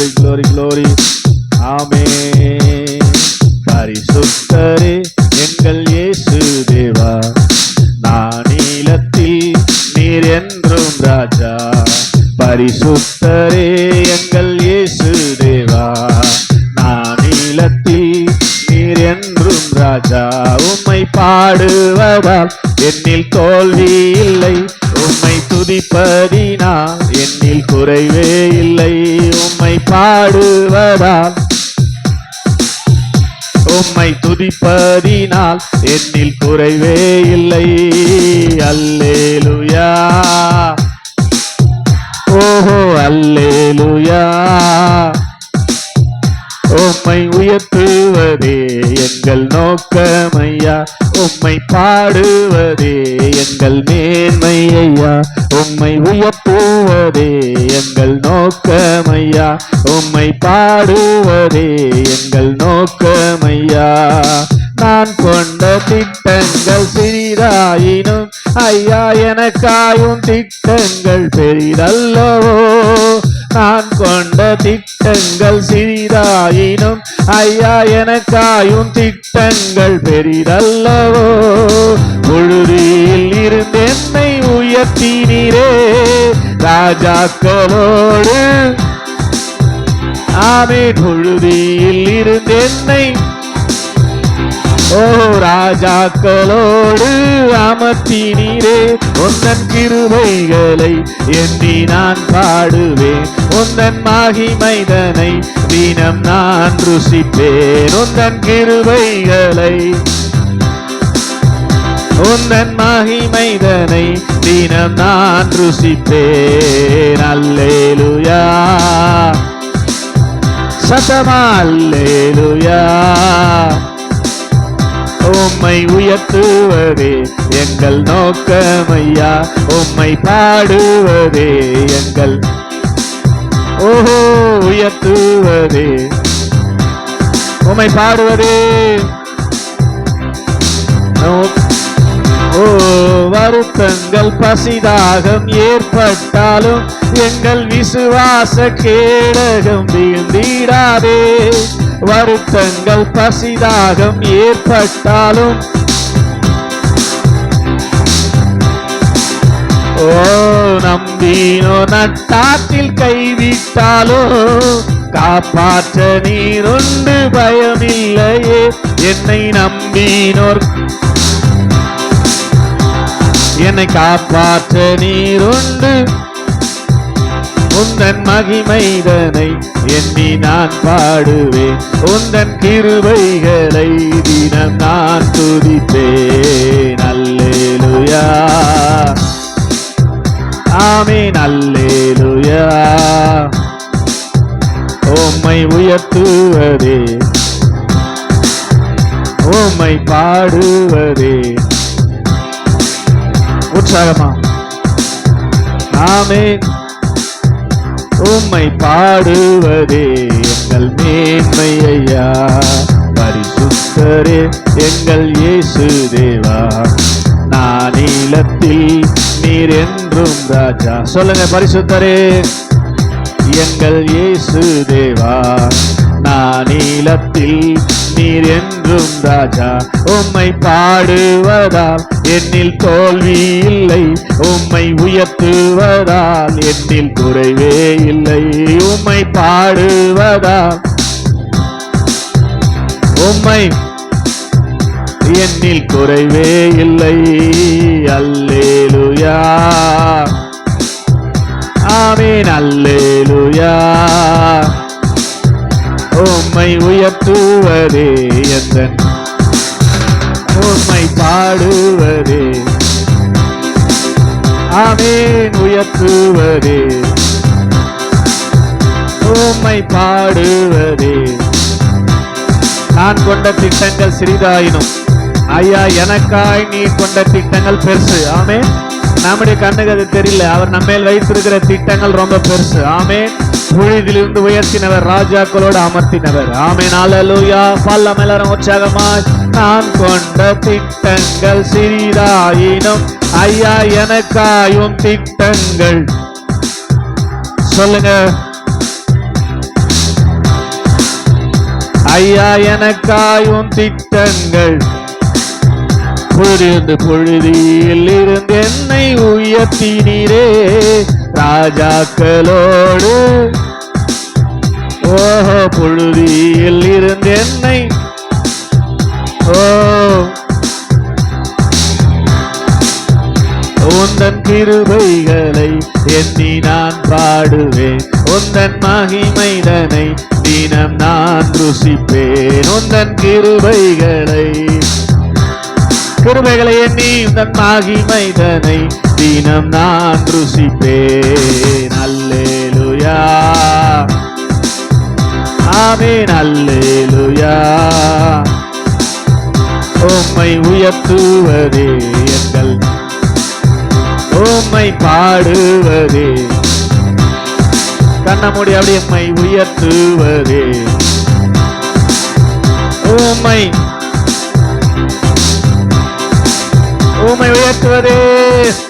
glory glory glory. ஆமே பரிசுத்தரே எங்கள் இயேசு தேவா. நானீலத்தில் நீர் என்றும் ராஜா. பரிசுத்தரே எங்கள் இயேசு தேவா. நானீலத்தில் நீர் என்றும் ராஜா. உம்மை பாடுவதால் என்னில் தோல்வி இல்லை. உம்மை துதிப்பதினால் என்னில் குறைவே இல்லை. உம்மை பாடுவதால் உம்மை துதிப்பதினால் என்னில் குறைவே இல்லை. அல்லேலுயா. ஓஹோ அல்லேலுயா. உம்மை உயர்த்துவதே எங்கள் நோக்கமையா. உம்மை பாடுவதே எங்கள் மேன்மை ஐயா உம்மை உயர்த்துவதே எங்கள் நோக்கமையா. உம்மை பாடுவதே எங்கள் நோக்கமையா. நான் கொண்ட திட்டங்கள் சிறிதாயினும் ஐயா எனக்காயும் திட்டங்கள் பெரிதல்லவோ. நான் கொண்ட திட்டங்கள் சிறிதாயினும் ஐயா எனக்காயும் திட்டங்கள் பெரிதல்லவோ? பொழுதியில் இருந்து என்னை உயர்த்தினீரே ராஜாக்களோடு. ஆமே பொழுதியில் இருந்து என்னை ஓ ராஜாக்களோடு அமர்த்தினீரே. உந்தன் கிருபைகளை எண்ணி நான் பாடுவேன். உந்தன் மகிமைதனை தினம் நான் ருசிப்பேன். உந்தன் கிருபைகளை உந்தன் மகிமைதனை தினம் நான் ருசிப்பேன். அல்லேலுயா. சதமா அல்லேலுயா. உம்மை உயர்த்துவதே எங்கள் நோக்கமையா உம்மை பாடுவதே எங்கள் ஓஹோ உயர்த்துவதே. உம்மை பாடுவதே. ஓ வருத்தங்கள் பசிதாகம் ஏற்பட்டாலும் எங்கள் விசுவாச கேடகம் வீழ்ந்திடாதே வருத்தங்கள் பசிதாகம் ஏற்பட்டாலும். ஓ நம்பினோ நட்டாற்றில் கைவிட்டாலோ. காப்பாற்ற நீருண்டு பயமில்லையே என்னை நம்பினோர். என்னை காப்பாற்ற நீருண்டு உந்தன் மகிமைதனை எண்ணி நான் பாடுவேன். உந்தன் கிருவைகளை தினம் நான் துதிப்பேன். அல்லேலுயா. ஆமே நல்லேலுயா உம்மை உயர்த்துவதே. உம்மை பாடுவதே. உற்சாகமா. ஆமென். உம்மை பாடுவதே எங்கள் மேன்மை ஐயா பரிசுத்தரே எங்கள் இயேசு தேவா. நானிலத்தில் நீர் என்றும் ராஜா. சொல்லுங்க பரிசுத்தரே எங்கள் இயேசு தேவா. நானிலத்தில் நீர் என்றும் ராஜா. உம்மை பாடுவதால் என்னில் தோல்வி இல்லை. உம்மை உயர்த்துவதால் என்னில் குறைவே இல்லை. உம்மை பாடுவதால் உம்மை என்னில் குறைவே இல்லை. அல்லேலுயா. ஆமீன் அல்லேலுயா. உம்மை உயர்த்துவரே எந்த உம்மை பாடுவரே ஆமேன் உயர்த்துவரே உம்மை பாடுவரே நான் கொண்ட திட்டங்கள் சிறிதாயினும். ஐயா எனக்காய் நீ கொண்ட திட்டங்கள் பெருசு. ஆமே நம்முடைய கண்ணுக்கு அது தெரியல. அவர் நம்ம மேல் வைத்திருக்கிற திட்டங்கள் ரொம்ப பெருசு. ஆமே புழுதிலிருந்து உயர்த்தினவர் ராஜாக்களோடு அமர்த்தினவர். ஆமே நாளலூயா பல்லம் எல்லாரும் உற்சாகமாய் நான் கொண்ட திட்டங்கள் சிறிதாயினும் ஐயா எனக்காயும் திட்டங்கள். சொல்லுங்க. ஐயா எனக்காயும் திட்டங்கள். பொழுது பொழுதியில் இருந்து என்னை உயர்த்தினீரே ராஜாக்களோடு. ஓஹோ பொழுதியில் இருந்து என்னை ஓ உந்தன் கிருபைகளை எண்ணி நான் பாடுவேன். உந்தன் மகிமைதனை தினம் நான் ருசிப்பேன். உந்தன் கிருபைகளை கிருபைகளை எண்ணி உந்தன் மகிமைதனை தினம் நான் ருசிப்பேன். அல்லேலுயா. ஆமென் அல்லேலுயா. உம்மை உயர்த்துவதே எங்கள் உம்மை பாடுவதே. கண்ணமுடி அப்படி உம்மை உயர்த்துவதே. உம்மை உம்மை உயர்த்துவதே